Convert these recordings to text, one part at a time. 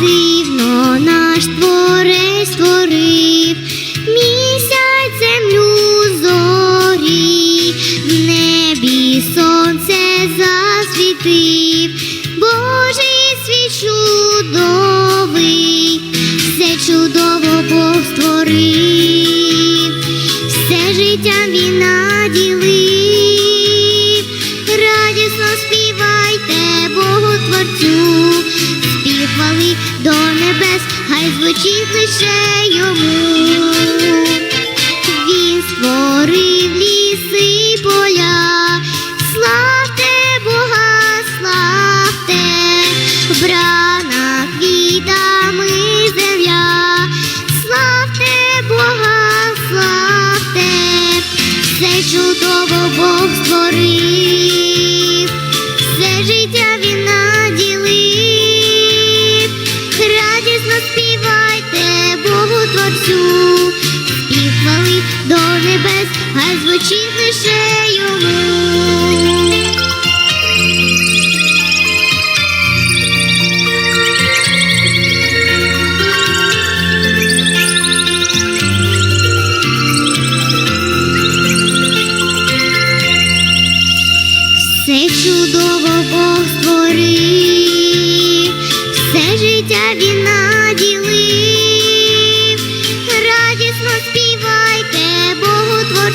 Дивно наш творець створив місяць землю зорі, в небі сонце засвітив, життям він наділив, радісно співайте Богу Творцю, спів хвали до небес, хай звучить лише йому. Чудово Бог створив, все життя він наділив, радісно співайте Богу Творцю, і хвали до небес, хай звучить лише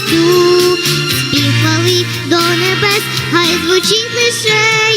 Співали до небес, хай звучить лише.